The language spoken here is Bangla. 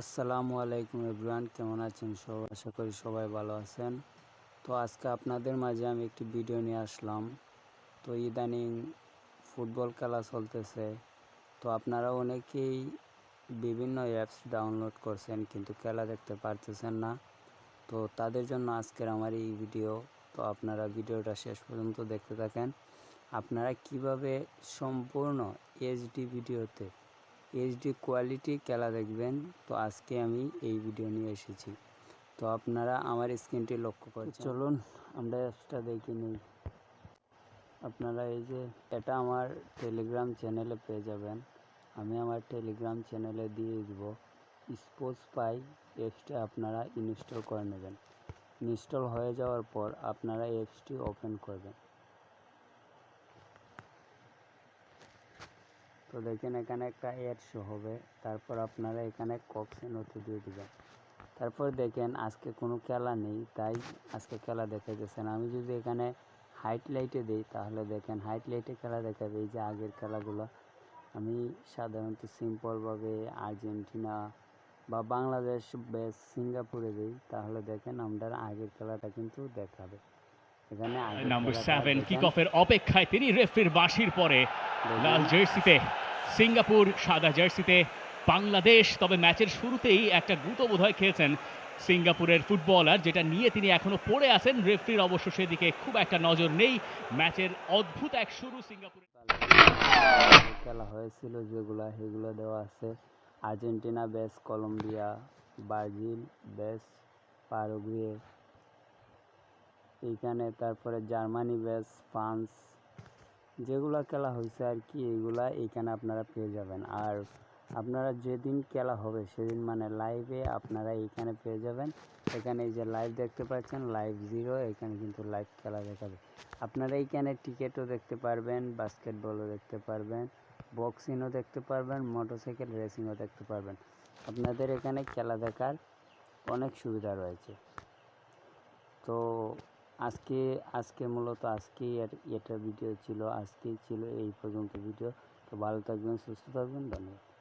আসসালামু আলাইকুম এভরিওয়ান, কেমন আছেন সব আশা করি সবাই ভালো আছেন। তো আজকে আপনাদের মাঝে আমি একটি ভিডিও নিয়ে আসলাম। তো ইদানিং ফুটবল খেলা চলতেছে। তো আপনারা অনেকেই বিভিন্ন অ্যাপস ডাউনলোড করছেন কিন্তু খেলা দেখতে পারতেছেন না। তো তাদের জন্য আজকের আমার এই ভিডিও। তো আপনারা ভিডিওটা শেষ পর্যন্ত দেখতে থাকেন। আপনারা কীভাবে সম্পূর্ণ এইচডি ভিডিওতে এইচডি কোয়ালিটি খেলা দেখবেন। তো আজকে আমি এই ভিডিও নিয়ে এসেছি। তো আপনারা আমার স্ক্রিনটি লক্ষ্য করছেন। চলুন, আমরা অ্যাপসটা দেখে নিই। আপনারা এই যে, এটা আমার টেলিগ্রাম চ্যানেলে পেয়ে যাবেন। আমি আমার টেলিগ্রাম চ্যানেলে দিয়ে দিব। স্পোর্টস পাই অ্যাপসটা আপনারা ইনস্টল করে নেবেন। ইনস্টল হয়ে যাওয়ার পর আপনারা অ্যাপসটি ওপেন করবেন। তো দেখেন এখানে একটা অ্যাড শো হবে। তারপর আপনারা এখানে কক্সিনোতে দিয়ে দেবেন। তারপর দেখেন আজকে কোনো খেলা নেই তাই আজকে খেলা দেখাইতেছেন আমি যদি এখানে হাইট লাইটে দিই তাহলে দেখেন হাইট লাইটে খেলা দেখাবে। এই যে আগের খেলাগুলো আমি সাধারণত সিম্পলভাবে আর্জেন্টিনা বা বাংলাদেশ বেশ সিঙ্গাপুরে দিই তাহলে দেখেন আমরা আগের খেলাটা কিন্তু দেখাবে। এখানে নাম্বার সেভেন কিক অফের অপেক্ষায় তিনি রেফরির বাঁশির পরে লাল জার্সিতে সিঙ্গাপুর সাদা জার্সিতে। বাংলাদেশ, তবে ম্যাচের শুরুতেই একটা গুঁতো বোধহয় খেয়েছেন সিঙ্গাপুরের ফুটবলার, যেটা নিয়ে তিনি এখনও পড়ে আছেন। রেফরির অবশ্য সেদিকে খুব একটা নজর নেই। ম্যাচের অদ্ভুত এক শুরু সিঙ্গাপুরের। খেলা হয়েছিল যেগুলো, সেগুলো দেওয়া আছে। আর্জেন্টিনা বেস কলম্বিয়া, ব্রাজিল বেস পারুগুয়ে। এইখানে তারপরে জার্মানি বেস ফ্রান্স যেগুলো খেলা হয়েছে আর কি এইগুলা এইখানে আপনারা পেয়ে যাবেন। আর আপনারা যেদিন খেলা হবে সেদিন মানে লাইভে আপনারা এইখানে পেয়ে যাবেন। এখানে এই যে লাইভ দেখতে পাচ্ছেন লাইভ জিরো এখানে কিন্তু লাইভ খেলা দেখাবে। আপনারা এইখানে টিকিটও দেখতে পারবেন বাস্কেটবলও দেখতে পারবেন বক্সিংও দেখতে পারবেন মোটরসাইকেল রেসিংও দেখতে পারবেন। আপনাদের এখানে খেলা দেখার অনেক সুবিধা রয়েছে। তো আজকে আজকে মূলত আজকেই এটা ভিডিও ছিল, আজকেই ছিল এই পর্যন্ত ভিডিও তো ভালো থাকবেন, সুস্থ থাকবেন, ধন্যবাদ।